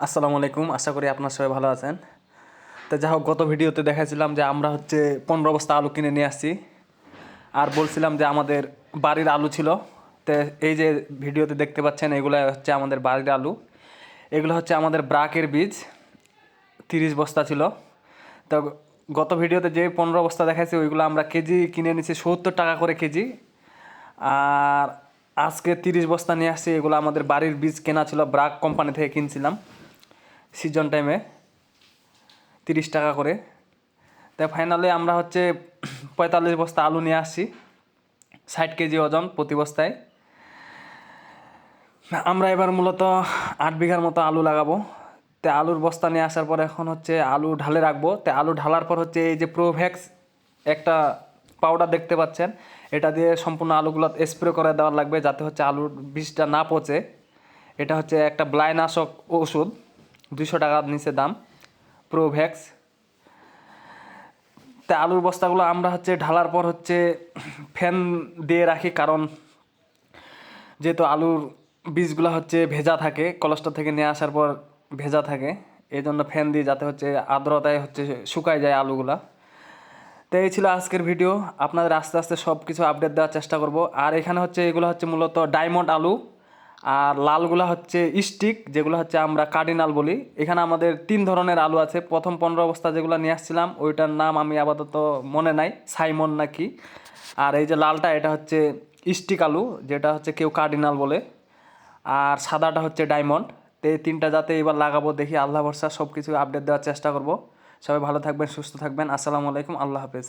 আসসালামু আলাইকুম, আশা করি আপনার সবাই ভালো আছেন। তো যাই হোক, গত ভিডিওতে দেখাইছিলাম যে আমরা হচ্ছে পনেরো বস্তা আলু কিনে নিয়ে আসছি। আর বলছিলাম যে আমাদের বাড়ির আলু ছিল। তো এই যে ভিডিওতে দেখতে পাচ্ছেন, এগুলো হচ্ছে আমাদের বাড়ির আলু। এগুলো হচ্ছে আমাদের ব্রাকের বীজ, তিরিশ বস্তা ছিল। তো গত ভিডিওতে যে পনেরো বস্তা দেখাইছি, ওইগুলো আমরা কেজি কিনে নিছি সত্তর টাকা করে কেজি। আর আজকে তিরিশ বস্তা নিয়ে আসছি, এগুলো আমাদের বাড়ির বীজ কেনা ছিল, ব্রাক কোম্পানি থেকে কিনছিলাম। সিজন টাইমে তিরিশ টাকা করে। তাই ফাইনালে আমরা হচ্ছে পঁয়তাল্লিশ বস্তা আলু নিয়ে আসছি, ষাট কেজি ওজন প্রতি বস্তায়। আমরা এবার মূলত আট বিঘার মতো আলু লাগাবো। তো আলুর বস্তা নিয়ে আসার পর এখন হচ্ছে আলু ঢালে রাখব। তো আলু ঢালার পর হচ্ছে এই যে প্রোভ্যাক্স একটা পাউডার দেখতে পাচ্ছেন, এটা দিয়ে সম্পূর্ণ আলুগুলো স্প্রে করে দেওয়া লাগবে যাতে হচ্ছে আলুর বীজটা না পচে। এটা হচ্ছে একটা ব্লাইনাশক ওষুধ দুইশো টাকার নিচে দাম প্রোভ্যাক্স তা আলুর বস্তাগুলো আমরা হচ্ছে ঢালার পর হচ্ছে ফ্যান দিয়ে রাখি, কারণ যেহেতু আলুর বীজগুলো হচ্ছে ভেজা থাকে কলেস্ট্রল থেকে নিয়ে আসার পর ভেজা থাকে এই জন্য ফ্যান দিয়ে যাতে হচ্ছে আর্দ্রতায় হচ্ছে শুকায় যায় আলুগুলা। তো এই ছিল আজকের ভিডিও, আপনাদের আস্তে আস্তে সব কিছু আপডেট দেওয়ার চেষ্টা করব। আর এখানে হচ্ছে এগুলো হচ্ছে মূলত ডায়মন্ড আলু। আর লালগুলা হচ্ছে স্টিক, যেগুলো হচ্ছে আমরা কার্ডিনাল বলি। এখানে আমাদের তিন ধরনের আলু আছে। প্রথম পনেরো অবস্থা যেগুলো নিয়ে আসছিলাম, ওইটার নাম আমি আপাতত মনে নাই, সাইমন নাকি। আর এই যে লালটা, এটা হচ্ছে স্টিক আলু, যেটা হচ্ছে কেউ কার্ডিনাল বলে। আর সাদাটা হচ্ছে ডায়মন্ড। তো এই তিনটা যাতে এবার লাগাবো, দেখি আল্লাহ ভরসা সব কিছু আপডেট দেওয়ার চেষ্টা করব। সবাই ভালো থাকবেন, সুস্থ থাকবেন। আসসালামু আলাইকুম, আল্লাহ হাফেজ।